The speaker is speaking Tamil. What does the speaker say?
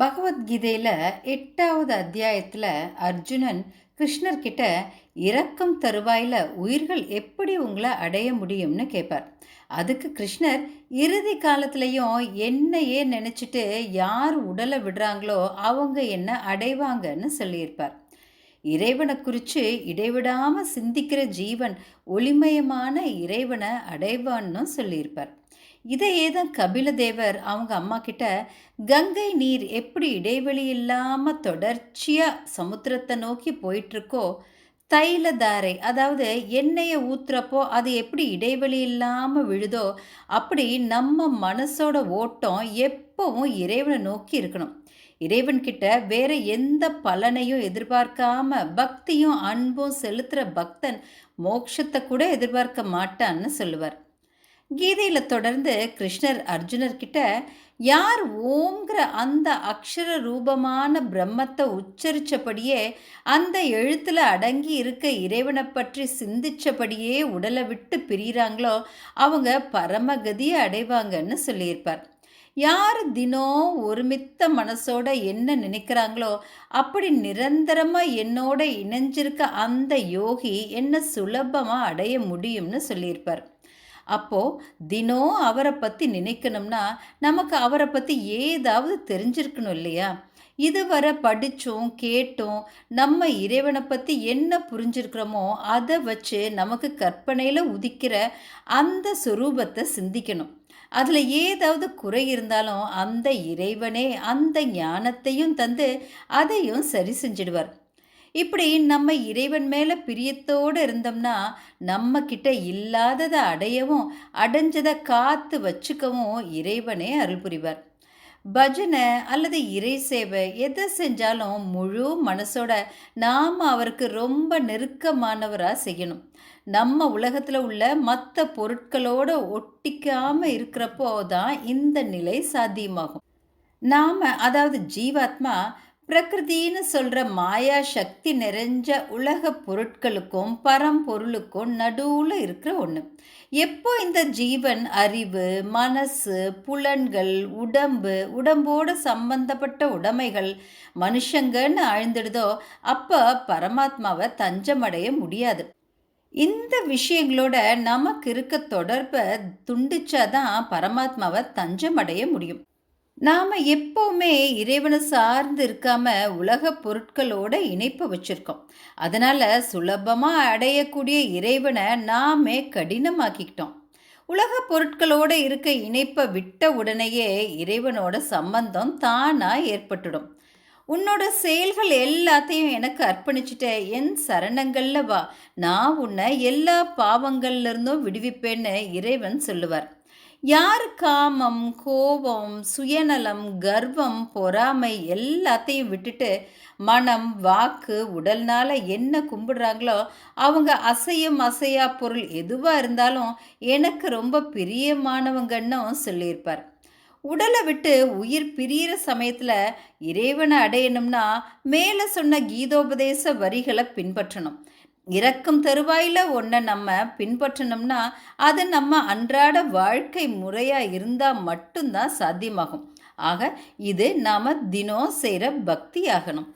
பகவத்கீதையில் எட்டாவது அத்தியாயத்தில் அர்ஜுனன் கிருஷ்ணர்கிட்ட இறக்கும் தருவாயில் உயிர்கள் எப்படி உங்களை அடைய முடியும்னு கேட்பார் அதுக்கு கிருஷ்ணர் இறுதி காலத்துலேயும் என்னையே நினச்சிட்டு யார் உடலை விடுறாங்களோ அவங்க என்ன அடைவாங்கன்னு சொல்லியிருப்பார். இறைவனை குறித்து இடைவிடாமல் சிந்திக்கிற ஜீவன் ஒளிமயமான இறைவனை அடைவான்னு சொல்லியிருப்பார். இதையே தான் கபிலதேவர் அவங்க அம்மா கிட்ட கங்கை நீர் எப்படி இடைவெளி இல்லாமல் தொடர்ச்சியாக சமுத்திரத்தை நோக்கி போயிட்டுருக்கோ தைலதாரை அதாவது எண்ணெயை ஊற்றுறப்போ அது எப்படி இடைவெளி இல்லாமல் விழுதோ அப்படி நம்ம மனசோட ஓட்டம் எப்பவும் இறைவனை நோக்கி இருக்கணும். இறைவன்கிட்ட வேற எந்த பலனையும் எதிர்பார்க்காம பக்தியும் அன்பும் செலுத்துகிற பக்தன் மோட்சத்தை கூட எதிர்பார்க்க மாட்டான்னு சொல்லுவார். கீதையில் தொடர்ந்து கிருஷ்ணர் அர்ஜுனர்கிட்ட யார் ஓங்கிற அந்த அக்ஷர ரூபமான பிரம்மத்தை உச்சரித்தபடியே அந்த எழுத்தில் அடங்கி இருக்க இறைவனை பற்றி சிந்திச்சபடியே உடலை விட்டு பிரிகிறாங்களோ அவங்க பரமகதியை அடைவாங்கன்னு சொல்லியிருப்பார். யார் தினம் ஒருமித்த மனசோட என்ன நினைக்கிறாங்களோ அப்படி நிரந்தரமாக என்னோட இணைஞ்சிருக்க அந்த யோகி என்ன சுலபமாக அடைய முடியும்னு சொல்லியிருப்பார். அப்போது தினம் அவரை பற்றி நினைக்கணும்னா நமக்கு அவரை பற்றி ஏதாவது தெரிஞ்சிருக்கணும் இல்லையா? இதுவரை படித்தோம் கேட்டோம் நம்ம இறைவனை பற்றி என்ன புரிஞ்சிருக்கிறோமோ அதை வச்சு நமக்கு கற்பனையில் உதிக்கிற அந்த சுரூபத்தை சிந்திக்கணும். அதில் ஏதாவது குறை இருந்தாலும் அந்த இறைவனே அந்த ஞானத்தையும் தந்து அதையும் சரி செஞ்சிடுவார். இப்படி நம்ம இறைவன் மேலே பிரியத்தோடு இருந்தோம்னா நம்ம கிட்ட இல்லாததை அடையவும் அடைஞ்சதை காத்து வச்சுக்கவும் இறைவனே அருள் புரிவார். பஜனை அல்லது இறை சேவை எதை செஞ்சாலும் முழு மனசோட நாம் அவருக்கு ரொம்ப நெருக்கமானவராக செய்யணும். நம்ம உலகத்தில் உள்ள மற்ற பொருட்களோடு ஒட்டிக்காமல் இருக்கிறப்போ தான் இந்த நிலை சாத்தியமாகும். நாம் அதாவது ஜீவாத்மா பிரகிருதின்னு சொல்கிற மாயா சக்தி நிறைஞ்ச உலக பொருட்களுக்கும் பரம்பொருளுக்கும் நடுவில் இருக்கிற ஒன்று எப்போ இந்த ஜீவன் அறிவு மனசு புலன்கள் உடம்பு உடம்போடு சம்பந்தப்பட்ட உடைமைகள் மனுஷங்கன்னு ஆழ்ந்துடுதோ அப்போ பரமாத்மாவை தஞ்சமடைய முடியாது. இந்த விஷயங்களோட நமக்கு இருக்க தொடர்பை துண்டிச்சாதான் பரமாத்மாவை தஞ்சமடைய முடியும். நாம் எப்போவுமே இறைவனை சார்ந்து இருக்காம உலக பொருட்களோட இணைப்பு வச்சுருக்கோம். அதனால் சுலபமாக அடையக்கூடிய இறைவனை நாமே கடினமாக்கிக்கிட்டோம். உலக பொருட்களோடு இருக்க இணைப்பை விட்ட உடனேயே இறைவனோட சம்பந்தம் தானாக ஏற்பட்டுடும். உன்னோட செயல்கள் எல்லாத்தையும் எனக்கு அர்ப்பணிச்சிட்ட என் சரணங்களில் வா. நான் உன்னை எல்லா பாவங்கள்லேருந்தும் விடுவிப்பேன்னு இறைவன் சொல்லுவார். யார் காமம் கோபம் சுயநலம் கர்வம் பொறாமை எல்லாத்தையும் விட்டுட்டு மனம் வாக்கு உடல்னால என்ன கும்பிடுறாங்களோ அவங்க அசையும் அசையா பொருள் எதுவாக இருந்தாலும் எனக்கு ரொம்ப பிரியமானவங்கன்னு சொல்லியிருப்பார். உடலை விட்டு உயிர் பிரியிற சமயத்தில் இறைவனை அடையணும்னா மேலே சொன்ன கீதோபதேச வரிகளை பின்பற்றணும். இறக்கும் தருவாயில் ஒன்றை நம்ம பின்பற்றினோம்னா அது நம்ம அன்றாட வாழ்க்கை முறையாக இருந்தால் மட்டும்தான் சாத்தியமாகும். ஆக இது நாம் தினம் செய்கிற பக்தி ஆகணும்